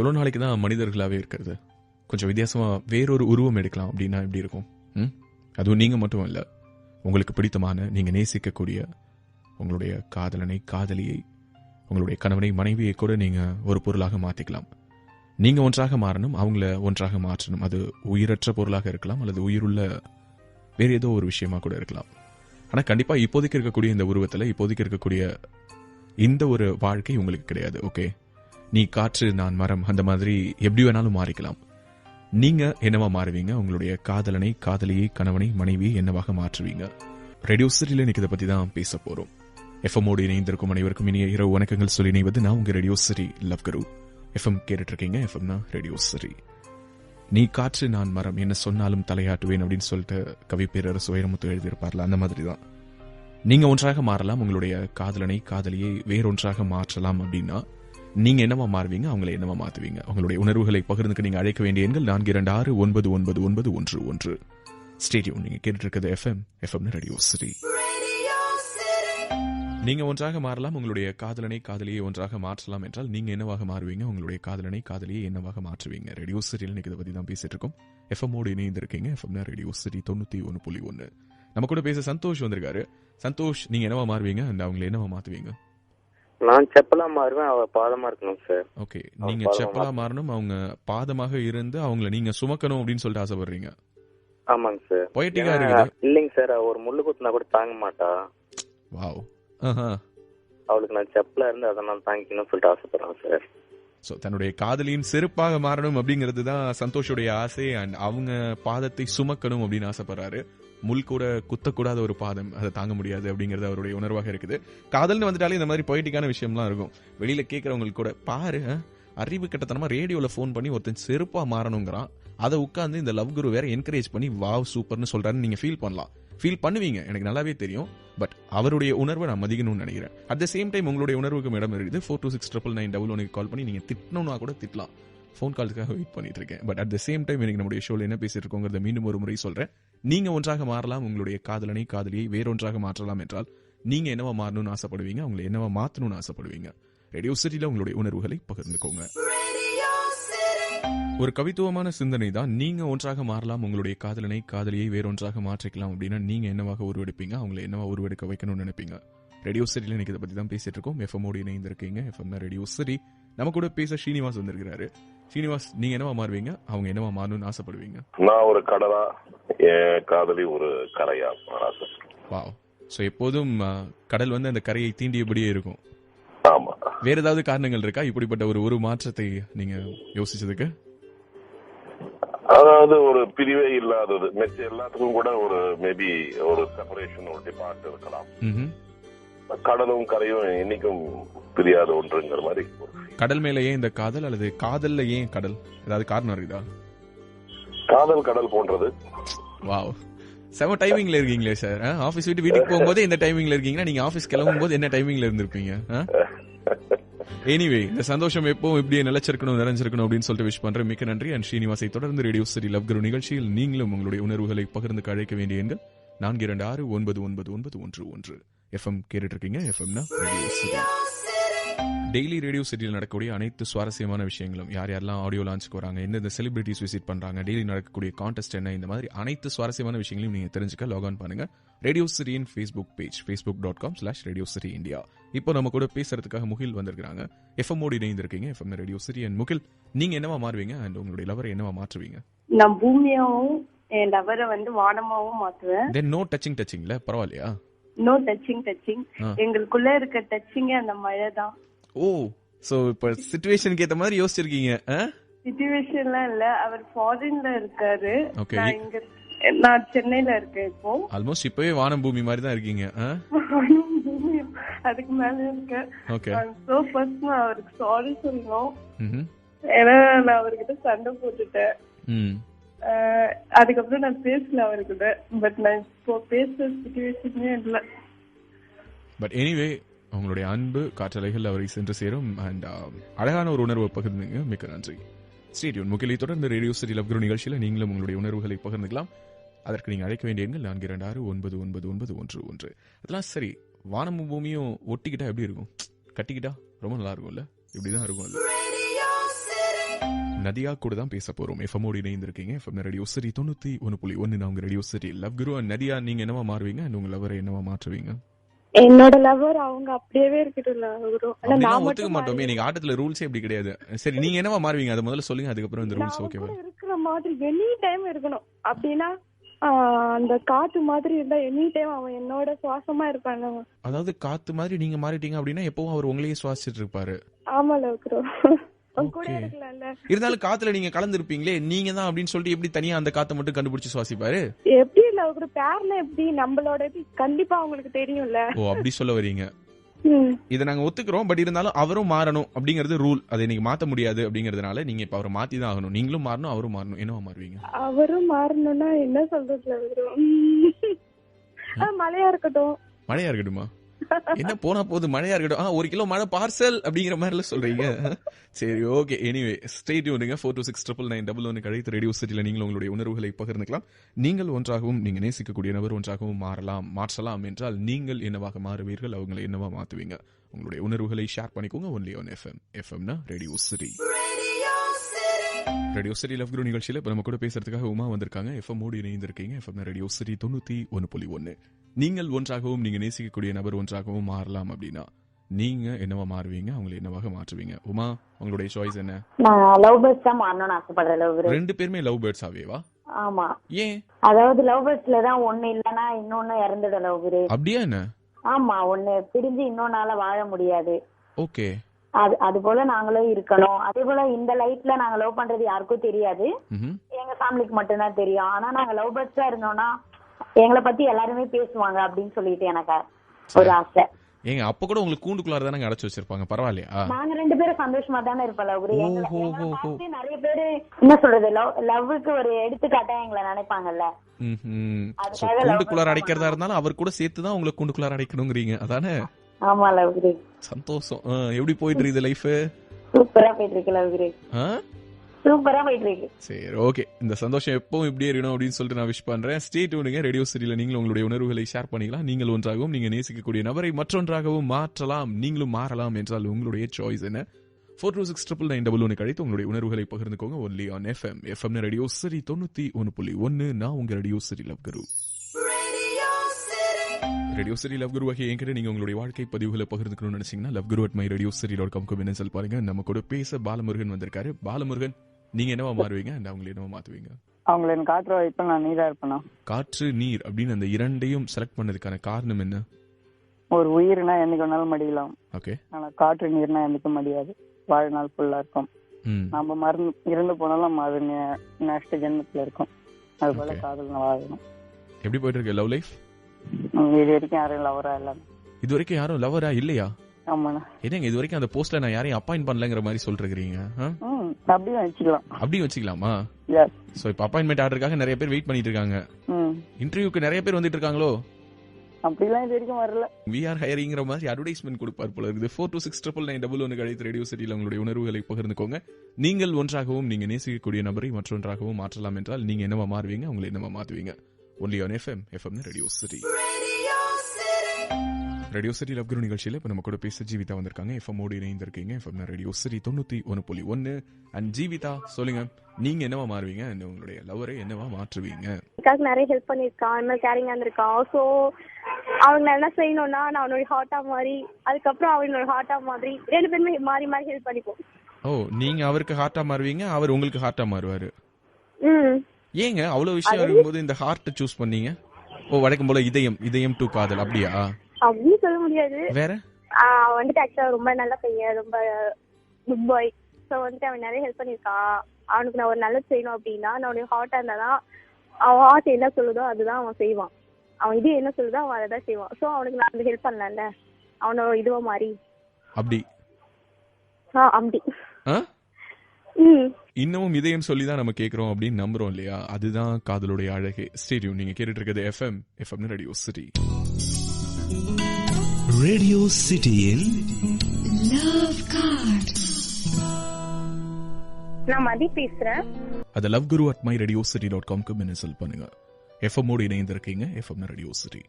எவ்வளோ நாளைக்கு தான் மனிதர்களாகவே இருக்கிறது? கொஞ்சம் வித்தியாசமாக வேறொரு உருவம் எடுக்கலாம் அப்படின்னா எப்படி இருக்கும்? ம்? அதுவும் நீங்கள் மட்டும் இல்லை. உங்களுக்கு பிடித்தமான நீங்கள் நேசிக்கக்கூடிய உங்களுடைய காதலனை காதலியை உங்களுடைய கணவனை மனைவியை கூட நீங்கள் ஒரு பொருளாக மாற்றிக்கலாம் நீங்கள் ஒன்றாக மாறணும் அவங்கள ஒன்றாக மாற்றணும். அது உயிரற்ற பொருளாக இருக்கலாம் அல்லது உயிருள்ள வேறு ஏதோ ஒரு விஷயமா கூட இருக்கலாம். ஆனால் கண்டிப்பாக இப்போதைக்கு இருக்கக்கூடிய இந்த உருவத்தில் இப்போதைக்கு இருக்கக்கூடிய இந்த ஒரு வாழ்க்கை உங்களுக்கு கிடையாது ஓகே? நீ காற்று நான் மரம் அந்த மாதிரி எப்படி வேணாலும் மாறிக்கலாம். நீங்க என்னவா மாறுவீங்க? உங்களுடைய காதலனை காதலியை கணவனை மனைவியை என்னவாக மாற்றுவீங்க? ரேடியோ சிட்டில இன்னைக்கு இதை பத்தி தான் பேச போறோம். எஃப்எம்மோடு இணைந்திருக்கும் அனைவருக்கும் இனிய இரவு வணக்கங்கள் சொல்லி இணைவது நான் உங்க Radio City Love Guru. FM கேட்டுட்டு இருக்கீங்க. எஃப்எம்னா ரேடியோ சிரி நீ காற்று நான் மரம் என்ன சொன்னாலும் தலையாட்டுவேன் அப்படின்னு சொல்லிட்டு கவி பேரரசு வைரமுத்து எழுதியிருப்பார்ல அந்த மாதிரி தான். நீங்க ஒன்றாக மாறலாம் உங்களுடைய காதலனை காதலியை வேறொன்றாக மாற்றலாம் அப்படின்னா நீங்க என்னவா மாறுவீங்க? அவங்களை என்னவா மாத்துவீங்க? உங்களுடைய உணர்வுகளை பகிர்ந்துக்க நீங்க அழைக்க வேண்டிய எண்கள் நான்கு இரண்டு ஆறு ஒன்பது ஒன்பது ஒன்பது ஒன்று ஒன்று. ஸ்டேடியம் நீங்க கேட்டுட்டு இருக்கிறது எஃப்எம் எஃப்எம் ரேடியோ சிரி நீங்க ஒன்றாக மாறலாம் உங்களுடைய காதலனை காதலியை ஒன்றாக மாற்றலாம் என்றால் நீங்க என்னவாக மாறுவீங்க? உங்களுடைய காதலனை காதலியை என்னவாக மாற்றுவீங்க? ரேடியோ சிரியில் இன்னைக்கு இதை பத்தி தான் பேசிட்டு இருக்கோம். எஃப்எம்மோடு இணைந்திருக்கீங்க. எஃப்எம்னா ரேடியோ சிரி தொண்ணூத்தி ஒன்று புள்ளி ஒன்று நம்ம கூட பேச சந்தோஷ் வந்திருக்காரு. சந்தோஷ் நீங்க என்னவா மாறுவீங்க? and அவங்களை என்னவா மாத்துவீங்க? நான் செப்பலா மாறுவேன் அவ பாதமா இருக்கணும் சார் ஓகே நீங்க செப்பலா மாறணும். அவங்க பாதமாக இருந்து அவங்கள நீங்க சுமக்கணும் அப்படின்னு சொல்லிட்டு ஆசைப்படுறீங்க. ஆமாங்க சார் பொயட்டிக்கா இருக்குது. இல்லைங்க சார் ஒரு முள்ளு குத்துனா கூட தாங்க மாட்டா. வாவ் ஆஹா அவளுக்கு நான் செப்பலா இருந்து அதை நான் தாங்கிக்கணும்னு சொல்லிட்டு ஆசைப்படுறேன் சார் ஸோ தன்னுடைய காதலியின் செருப்பாக மாறணும் அப்படிங்கிறது தான் சந்தோஷுடைய ஆசை அண்ட் அவங்க பாதத்தை சுமக்கணும் அப்படின்னு ஆசைப்படுறாரு. முள் கூட குத்தக்கூடாத ஒரு பாதம் அதை தாங்க முடியாது அப்படிங்கிறது அவருடைய உணர்வாக இருக்குது. காதல்னு வந்துட்டாலே இந்த மாதிரி பொயிட்டிக்கான விஷயம்லாம் இருக்கும். வெளியில கேட்கறவங்களுக்கு கூட பாரு அறிவு கட்டத்தனமா ரேடியோல ஃபோன் பண்ணி ஒருத்தன் செருப்பா மாறணுங்கிறான். அதை உட்காந்து இந்த லவ் குரு வேற என்கரேஜ் பண்ணி வாவ் சூப்பர்னு சொல்றாருன்னு நீங்க ஃபீல் பண்ணலாம். ஃபீல் பண்ணுவீங்க. எனக்கு நல்லாவே தெரியும். பட் அவருடைய உணர்வை நான் மதிக்கணும்னு நினைக்கிறேன். அட் த சேம் டைம் உங்களுடைய உணர்வுக்கு இடம் இருக்குது. Four two six triple nine double ஒனுக்கு கால் பண்ணி நீங்க திட்டணும்னா கூட திட்டலாம். ஃபோன் கால்ஸுக்காக வெயிட் பண்ணிட்டு இருக்கேன் but at the same time எனக்கு நம்முடைய ஷோல என்ன பேசிட்டு இருக்கோங்கிறத மீண்டும் ஒரு முறை சொல்றேன். நீங்க ஒன்றாக மாறலாம் உங்களுடைய காதலனை காதலியை வேறொன்றாக மாற்றலாம் என்றால் நீங்க என்னவா மாறணும்னு ஆசைப்படுவீங்க அவங்களை என்னவா மாத்தணும்னு ஆசைப்படுவீங்க? ரேடியோ சிட்டில உங்களுடைய உணர்வுகளை பகிர்ந்துக்கோங்க. ஒரு கவித்துவமான சிந்தனை தான் நீங்க ஒன்றாக மாறலாம் உங்களுடைய காதலனை காதலியை வேறொன்றாக மாற்றிக்கலாம் அப்படின்னா நீங்க என்னவாக உருவெடுப்பீங்க அவங்களை என்னவா உருவெடுக்க வைக்கணும்னு நினைப்பீங்க? ரேடியோ சிட்டில இன்னைக்கு இதை பத்தி தான் பேசிட்டு இருக்கோம். எஃப்எம் ஓடி இணைந்திருக்கீங்க. எஃப்எம் ரேடியோ சிட்டி நம்ம கூட பேச ஸ்ரீனிவாஸ் வந்திருக்கிறாரு. ஸ்ரீனிவாஸ் நீங்க என்னவா மாறுவீங்க? அவங்க என்னவா மாறணும்னு ஆசைப்படுவீங்க? நான் ஒரு கடலா என் காதலி ஒரு கரையா. வாவ் ஸோ எப்போதும் கடல் வந்து அந்த கரையை தீண்டியபடியே இருக்கும். ஆமா. வேற ஏதாவது காரணங்கள் இருக்கா? இப்படிப்பட்ட ஒரு ஒரு மாற்றத்தை நீங்க யோசிச்சதுக்கு? அதாவது ஒரு பிரிவே இல்லாதது. எல்லாத்துக்கும் கூட ஒரு மேபி ஒரு செப்பரேஷன் ஒரு டிபார்ட் இருக்கலாம். கடலும் கரையும் என்னைக்கும் பிரியாத ஒன்றுங்கிற மாதிரி. கடல் மேல ஏன் இந்த காதல் அல்லது காதல்ல ஏன் கடல்? ஏதாவது காரணம் இருக்குதா? காதல் கடல் போன்றது. வாவ். செம டைமிங்ல இருக்கீங்களே சார் ஆபீஸ் விட்டு வீட்டுக்கு போகும்போது எந்த டைமிங்ல இருக்கீங்கன்னா நீங்க ஆபீஸ் கிளம்பும் போது என்ன டைமிங்ல இருந்திருப்பீங்க? எனிவே இந்த சந்தோஷம் எப்பவும் இப்படியே நிலைச்சிருக்கணும் நிறைஞ்சிருக்கணும் அப்படின்னு சொல்லிட்டு விஷ் பண்றேன். மிக்க நன்றி. அண்ட் ஸ்ரீனிவாசை தொடர்ந்து ரேடியோ சரி லவ் குரு நிகழ்ச்சியில் நீங்களும் உங்களுடைய உணர்வுகளை பகிர்ந்து அழைக்க வேண்டிய எண்கள் நான்கு இரண்டு ஆறு ஒன்பது ஒன்பது ஒன்பது ஒன்று ஒன்று. எஃப்எம் கேட்டுட்டு இருக்கீங்க எஃப்எம்னா டெய்லி ரேடியோ சிட்டியில் நடக்கக்கூடிய அனைத்து சுவாரஸ்யமான விஷயங்களும் யார் யாரெல்லாம் ஆடியோ லான்ச்சுக்கு வராங்க எந்தெந்த செலிபிரிட்டிஸ் விசிட் பண்றாங்க டெய்லி நடக்கக்கூடிய கான்டெஸ்ட் என்ன இந்த மாதிரி அனைத்து சுவாரஸ்யமான விஷயங்களையும் நீங்க தெரிஞ்சுக்க லாக் ஆன் பண்ணுங்க. Radio City Facebook page Facebook dot com slash Radio City India இப்போ நம்ம கூட பேசுறதுக்காக முகில் வந்திருக்காங்க எஃப்எம் ஓடி இணைந்திருக்கீங்க. FM Radio City and Mugil நீங்க என்னவா மாறுவீங்க? அண்ட் உங்களுடைய லவரை என்னவா மாற்றுவீங்க? நான் பூமியாவும் என் லவரை வந்து வானமாவும் மாத்துவேன் தென் நோ டச்சிங் டச்சிங்ல பரவாயில்லையா? No touching touching. எங்களுக்குள்ள இருக்க டச்சிங்கே அந்த மழை தான் ஓ சோ இப்போ சுச்சுவேஷனுக்கு ஏத்த மாதிரி யோசிச்சிருக்கீங்க? சிச்சுவேஷன்லாம் இல்ல. அவர் ஃபாரின்ல இருக்காரு. நான் இங்க நான் சென்னையில இருக்கேன் இப்போ. ஆல்மோஸ்ட் இப்பவே வானம் பூமி மாதிரி தான் இருக்கீங்க அதுக்கு மேல இருக்கேன் ஓகே சோ ஃபர்ஸ்ட் நான் அவருக்கு சாரி சொல்லணும். ஏன்னா நான் அவர்கிட்ட சண்டை போட்டுட்டேன். அதுக்கப்புறம் நான் பேசல அவர்கிட்ட பட் நான் இப்போ பேசுற சுச்சுவேஷனே இல்லை. பட் எனிவே உங்களுடைய அன்பு காற்றலைகள் அவரை சென்று சேரும். அண்ட் um, அழகான ஒரு உணர்வை பகிர்ந்துங்க. மிக்க நன்றி. ஸ்டேடியோன் முகிலை தொடர்ந்து ரேடியோ சிட்டி லவ் குரு நிகழ்ச்சியில் நீங்களும் உங்களுடைய உணர்வுகளை பகிர்ந்துக்கலாம். அதற்கு நீங்கள் அழைக்க வேண்டிய எண்கள் நான்கு இரண்டு ஆறு ஒன்பது ஒன்பது ஒன்பது ஒன்று ஒன்று. அதெல்லாம் சரி வானமும் பூமியும் ஒட்டிக்கிட்டா எப்படி இருக்கும்? கட்டிக்கிட்டா ரொம்ப நல்லா இருக்கும்ல? இப்படிதான் இருக்கும் இல்லை நதியா கூட தான் பேச போறோம். எஃப்எம்மோடு இணைந்திருக்கீங்க. எஃப்எம் ரேடியோ சரி தொண்ணூத்தி ஒன்னு புள்ளி ஒன்னு நான் உங்க ரேடியோ சரி லவ் குரு நதியா நீங்க என்னவா மாறுவீங்க? உங்க லவரை என்னவா மாற்றுவீங்க? என்னோட லவர் அவங்க அப்படியே இருக்கட்டும் நான் ஒத்துக்க மட்டும். நீங்க ஆட்டத்துல ரூல்ஸே இப்படி கிடையாது. சரி நீங்க என்னவா மாறுவீங்க? அதை முதல்ல சொல்லுங்க. அதுக்கப்புறம் இந்த ரூல்ஸ் ஓகேவா இருக்கிற மாதிரி எனி டைம் இருக்கணும். அப்படின்னா அந்த காத்து மாதிரி இருந்தா எனி டைம் அவன் என்னோட சுவாசமா இருப்பாங்க. அதாவது காத்து மாதிரி நீங்க மாறிட்டீங்க அப்படின்னா எப்பவும் அவர் உங்களையே சுவாசிச்சுட்டு இருப்பாரு. ஆமா லவ்க்ரோ இருந்தாலும் காத்துல நீங்க கலந்துருப்பீங்களே நீங்க தான் அப்படின்னு சொல்லிட்டு எப்படி தனியா அந்த காத்தை மட்டும் கண்டுபிடிச்சு சுவாசிப்பாரு? எப்படி லவ்க்ரோ பேர்ல எப்படி நம்மளோட கண்டிப்பா அவங்களுக்கு தெரியும்ல. ஓ அப்படி சொல்ல வரீங்க. இதை நாங்க ஒத்துக்கிறோம் பட் இருந்தாலும் அவரும் மாறணும் அப்படிங்கிறது ரூல். அதை நீங்க மாத்த முடியாது அப்படிங்கறதுனால நீங்க இப்ப அவரை மாத்தி தான் ஆகணும். நீங்களும் மாறணும் அவரும் மாறணும். என்னவா மாறுவீங்க? அவரும் மாறணும்னா என்ன சொல்றது மழையா இருக்கட்டும். மழையா இருக்கட்டுமா? என்ன போனா போது மழையா இருக்கட்டும். ஆ, ஒரு கிலோ மழை பார்சல் அப்படிங்கிற மாதிரில சொல்றீங்க. சரி okay anyway stay யூனிங்க four two six triple nine double ஒன்று கழித்து ரேடியோ சிட்டியில் நீங்கள் உங்களுடைய உணர்வுகளை பகிர்ந்துக்கலாம். நீங்கள் ஒன்றாகவும் நீங்க நேசிக்கக்கூடிய நபர் ஒன்றாகவும் மாறலாம் மாற்றலாம் என்றால் நீங்கள் என்னவாக மாறுவீர்கள்? அவங்களை என்னவா மாத்துவீங்க? உங்களுடைய உணர்வுகளை ஷேர் பண்ணிக்கோங்க. Only one FM எஃப்எம்னா Radio City Radio City Love Guru நிகழ்ச்சியில் இப்போ நம்ம கூட பேசுறதுக்காக உமா வந்திருக்காங்க. எஃப்எம் மோடி இணைந்திருக்கீங்க. எஃப்எம் ரேடியோ சிட்டி தொண்ணூத்தி ஒன்று புள்ளி ஒன்று நீங்கள் ஒன்றாகவும் நீங்க நேசிக்கக்கூடிய நபர் ஒன்றாகவும் மாறலாம் அப்படின்னா நீங்க என்னவா மாறுவீங்க? அவங்களை என்னவாக மாற்றுவீங்க? உமா உங்களுடைய சாய்ஸ் என்ன? லவ் பேர்ட்ஸ் தான் மாறணும்னு ஆசைப்படுறேன் லவ் ரெண்டு பேருமே லவ் பேர்ட்ஸ் ஆவேவா ஆமா. ஏன்? அதாவது லவ் பேர்ட்ஸ்ல தான் ஒண்ணு இல்லைன்னா இன்னொன்னு இறந்துடும் லவ் அப்படியா என்ன? ஆமா ஒண்ணு பிரிஞ்சு இன்னொன்னால வாழ முடியாது. ஓகே அது அது போல நாங்களும் இருக்கணும். அதே போல இந்த லைஃப்ல நாங்க லவ் பண்றது யாருக்கும் தெரியாது. எங்க ஃபேமிலிக்கு மட்டும்தான் தெரியும். ஆனா நாங்க லவ் பேர்ட்ஸா இருந்தோம்னா எங்களை பத்தி எல்லாருமே பேசுவாங்க அப்படின்னு சொல்லிட்டு எனக்கு ஒரு ஆசை. ஏங்க அப்ப கூட உங்களுக்கு கூண்டுக்குள்ளார தானே அடைச்சு வச்சிருப்பாங்க? பரவாயில்லையா? நாங்க ரெண்டு பேரும் சந்தோஷமா தானே இருப்போம் லவ் நிறைய பேரு என்ன சொல்றது லவ் லவ்வுக்கு ஒரு எடுத்துக்காட்டா எங்களை நினைப்பாங்கல்ல. கூண்டுக்குள்ளார அடைக்கிறதா இருந்தாலும் அவர் கூட சேர்த்து தான் உங்களை கூண்டுக்குள்ளார அடைக்கணுங்கிறீங்க. அதானே? ஆமா லவ் சந்தோஷம். எப்படி போயிட்டு இருக்குது லைஃப் சூப்பரா போயிட்டு இருக்கு லவ் சூப்பரா போயிட்டு இருக்கு. சரி ஓகே. இந்த சந்தோஷம் எப்பவும் இப்படியே இருக்கணும் அப்படின்னு சொல்லிட்டு நான் விஷ் பண்றேன். ஸ்டே டியூனுங்க ரேடியோ சிட்டியில் நீங்களும் உங்களுடைய உணர்வுகளை ஷேர் பண்ணிக்கலாம். நீங்கள் ஒன்றாகவும் நீங்க நேசிக்கக்கூடிய நபரை மற்றொன்றாகவும் மாற்றலாம். நீங்களும் மாறலாம் என்றால் உங்களுடைய சாய்ஸ் என்ன? Four two six triple nine double ஒன்று கழித்து உங்களுடைய உணர்வுகளை பகிர்ந்துக்கோங்க. Only on FM FM Radio City தொண்ணூத்தி ஒன்று புள்ளி ஒன்று நான் உங்க Radio City Love Guru Radio City Love Guru வகை என்கிட்ட நீங்க உங்களுடைய வாழ்க்கை பதிவுகளை பகிர்ந்துக்கணும்னு நினைச்சீங்கன்னா Love Guru at my Radio City dot காம்க்கு மின்னஞ்சல் பாருங்க. நம்ம கூட பேச பாலமுருகன் வந்திருக்காரு. பாலமுருகன் நீங்க என்னவா மாறுவீங்க? and அவங்களை என்னவா மாத்துவீங்க? அவங்கள காட்டுற வைப்ப நான் நீதா இருப்பேனா? காற்று நீர் அப்படின்னு அந்த இரண்டையும் செலக்ட் பண்ணதுக்கான காரணம் என்ன? ஒரு உயிர்னா என்னைக்கு வேணாலும் மடியலாம் ஓகே ஆனா காற்று நீர்னா என்னைக்கும் மடியாது வாழ்நாள் ஃபுல்லா இருக்கும். நம்ம மறந்து இறந்து போனாலும் அது நெக்ஸ்ட் ஜென்மத்துல இருக்கும். அது போல. காதல் வாழணும். எப்படி போயிட்டு இருக்கு? லவ் லைஃப் இது வரைக்கும் யாரும் லவரா இல்ல. இது வரைக்கும் யாரும் லவரா இல்லையா? என்னங்க இது வரைக்கும் அந்த போஸ்ட்ல நான் யாரையும் அப்பாயிண்ட் பண்ணலங்கிற மாதிரி சொல்றீங்க அப்படியே வச்சுக்கலாம். அப்படி வச்சுக்கலாமா. சோ இப்போ அப்பாயின்மெண்ட் ஆர்டருக்காக நிறைய பேர் வெயிட் பண்ணிட்டு இருக்காங்க. இன்டர்வியூக்கு நிறைய பேர் வந்துட்டு இருக்காங்களோ? அப்படிலாம் இது வரைக்கும் வரல. ஹையரிங்கிற மாதிரி அட்வர்டைஸ்மெண்ட் கொடுப்பார் போல இருக்குது. Four two six triple nine double ஒன்று கழித்து ரேடியோ சிட்டியில் உங்களுடைய உணர்வுகளை பகிர்ந்துக்கோங்க. நீங்கள் ஒன்றாகவும் நீங்க நேசிக்கக்கூடிய நபரை மற்றொன்றாகவும் மாற்றலாம் என்றால் நீங்க என்னவா மாறுவீங்க உங்களை என்னவா மாத்துவீங்க? Only on FM FM Radio City Radio City Love Guru நிகழ்ச்சியில் இப்போ நம்ம கூட பேச ஜீவிதா வந்திருக்காங்க. எஃப்எம் ஓடி இணைந்திருக்கீங்க. எஃப்எம் ரேடியோ சிட்டி தொண்ணூத்தி ஒன்று புள்ளி ஒன்று அண்ட் ஜீவிதா சொல்லுங்க. நீங்க என்னவா மாறுவீங்க? And உங்களுடைய லவரை என்னவா மாற்றுவீங்க? எனக்காக நிறைய ஹெல்ப் பண்ணியிருக்கான் இந்த மாதிரி கேரிங்கா இருந்திருக்கான் ஸோ அவங்க என்ன செய்யணும்னா நான் அவனோட ஹார்ட்டா மாதிரி அதுக்கப்புறம் அவனோட ஹார்ட்டா மாதிரி ரெண்டு பேருமே மாறி மாறி ஹெல்ப் பண்ணிப்போம். ஓ நீங்க அவருக்கு ஹார்ட்டா மாறுவீங்க அவர் உங்களுக்கு ஹார்ட்டா மாறுவாரு. ம். ஏங்க அவ்வளவு விஷயம் இருக்கும்போது இந்த ஹார்ட் சூஸ் பண்ணீங்க? ஓ வழக்கம் போல இதயம் இதயம் டு காதல் அப்படியா? அப்படின்னு சொல்ல முடியாது. வேற? வந்துட்டு ஆக்சுவலா ரொம்ப நல்ல பையன் ரொம்ப குட் பாய் ஸோ வந்துட்டு அவன் நிறைய ஹெல்ப் பண்ணியிருக்கான் அவனுக்கு நான் ஒரு நல்லது செய்யணும் அப்படின்னா நான் அவனுடைய ஹார்ட்டா இருந்தாதான் அவன் ஹார்ட் என்ன சொல்லுதோ அதுதான் அவன் செய்வான். அவன் இது என்ன சொல்லுதோ அவன் அதை தான் செய்வான். ஸோ அவனுக்கு நான் அந்த ஹெல்ப் பண்ணலாம்ல? அவனோட இதுவா மாறி. அப்படி. ஆ அப்படி? ம். இன்னமும் இதயம் சொல்லி தான் நம்ம கேட்கிறோம் அப்படின்னு நம்புறோம் இல்லையா? அதுதான் காதலுடைய அழகே. ஸ்டேடியம் நீங்க கேட்டுட்டு இருக்கிறது FM FM Radio City Radio சிட்டியில் நான் மதி பேசுறேன். அது Love Guru at my Radio City dot காம்க்கு மின்னசல் பண்ணுங்க. எஃப்எம் ஓடு இணைந்திருக்கீங்க. FM radio city